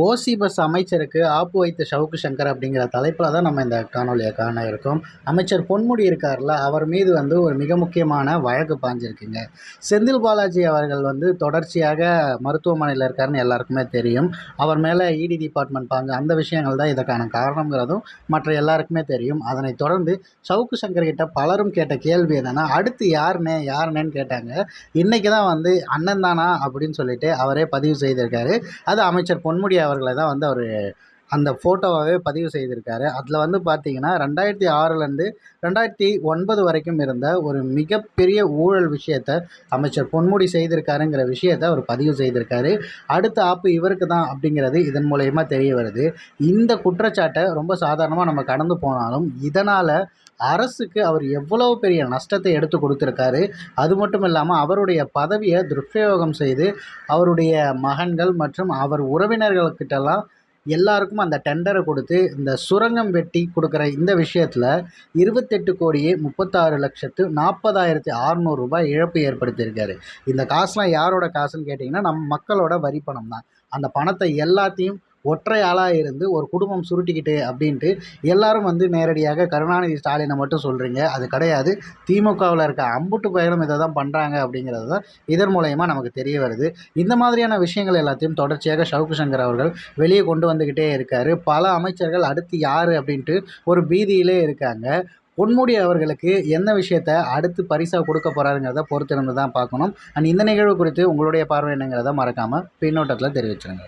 ஓசி bus அமைச்சருக்கு ஆப்பு வைத்த சவுக்கு சங்கர் அப்படிங்கிற தலைப்பில் தான் நம்ம இந்த காணொலியை காண இருக்கோம். அமைச்சர் பொன்முடி இருக்கார்ல அவர் மீது வந்து ஒரு மிக முக்கியமான வழக்கு பாஞ்சிருக்குங்க. செந்தில் பாலாஜி அவர்கள் வந்து தொடர்ச்சியாக மருத்துவமனையில் இருக்காருன்னு எல்லாருக்குமே தெரியும். அவர் மேலே இடி டிபார்ட்மெண்ட் பாஞ்ச அந்த விஷயங்கள் தான் இதற்கான காரணங்கிறதும் மற்ற எல்லாருக்குமே தெரியும். அதனைத் தொடர்ந்து சவுக்கு சங்கர் கிட்ட பலரும் கேட்ட கேள்வி என்னென்னா அடுத்து யாருனே யாருனேன்னு கேட்டாங்க. இன்றைக்கி தான் வந்து அண்ணன் தானா அப்படின்னு சொல்லிட்டு அவரே பதிவு செய்திருக்காரு. அது அமைச்சர் பொன்முடி அவர்களை தான் வந்து அவர் அந்த ஃபோட்டோவாகவே பதிவு செய்திருக்காரு. அதில் வந்து பார்த்தீங்கன்னா ரெண்டாயிரத்தி ஆறுலேருந்து ரெண்டாயிரத்தி ஒன்பது வரைக்கும் இருந்த ஒரு மிகப்பெரிய ஊழல் விஷயத்தை அமைச்சர் பொன்முடி செய்திருக்காருங்கிற விஷயத்தை அவர் பதிவு செய்திருக்காரு. அடுத்த ஆப்பு இவருக்கு தான் அப்படிங்கிறது இதன் மூலயமா தெரிய வருது. இந்த குற்றச்சாட்டை ரொம்ப சாதாரணமாக நம்ம கடந்து போனாலும் இதனால் அரசுக்கு அவர் எவ்வளவு பெரிய நஷ்டத்தை எடுத்து கொடுத்துருக்காரு. அது மட்டும் இல்லாமல் அவருடைய பதவியை துஷ்பிரயோகம் செய்து அவருடைய மகன்கள் மற்றும் அவர் உறவினர்கள்கிட்டலாம் எல்லாருக்கும் அந்த டெண்டரை கொடுத்து இந்த சுரங்கம் வெட்டி கொடுக்குற இந்த விஷயத்தில் இருபத்தெட்டு கோடியே முப்பத்தாறு லட்சத்து நாற்பதாயிரத்தி அறநூறு ரூபாய் இழப்பு ஏற்படுத்தியிருக்காரு. இந்த காசுலாம் யாரோட காசுன்னு கேட்டிங்கன்னா நம்ம மக்களோட வரி பணம் தான் அந்த பணத்தை எல்லாத்தையும் ஒற்றை ஆளாக இருந்து ஒரு குடும்பம் சுருட்டிக்கிட்டு அப்படின்ட்டு எல்லாரும் வந்து நேரடியாக கருணாநிதி ஸ்டாலினை மட்டும் சொல்கிறீங்க அது கிடையாது. திமுகவில் இருக்க அம்புட்டு பயணம் இதை தான் பண்ணுறாங்க அப்படிங்கிறது தான் இதன் மூலயமா நமக்கு தெரிய வருது. இந்த மாதிரியான விஷயங்கள் எல்லாத்தையும் தொடர்ச்சியாக சவுக்கு சங்கர் அவர்கள் வெளியே கொண்டு வந்துக்கிட்டே இருக்கார். பல அமைச்சர்கள் அடுத்து யார் அப்படின்ட்டு ஒரு பீதியிலே இருக்காங்க. பொன்முடி அவர்களுக்கு என்ன விஷயத்த அடுத்து பரிசாக கொடுக்க போகிறாருங்கிறத பொறுத்திருந்து தான் பார்க்கணும். அண்ட் இந்த நிகழ்வு குறித்து உங்களுடைய பார்வை என்னங்கிறத மறக்காமல் பின்னோட்டத்தில் தெரிவிச்சிருங்க.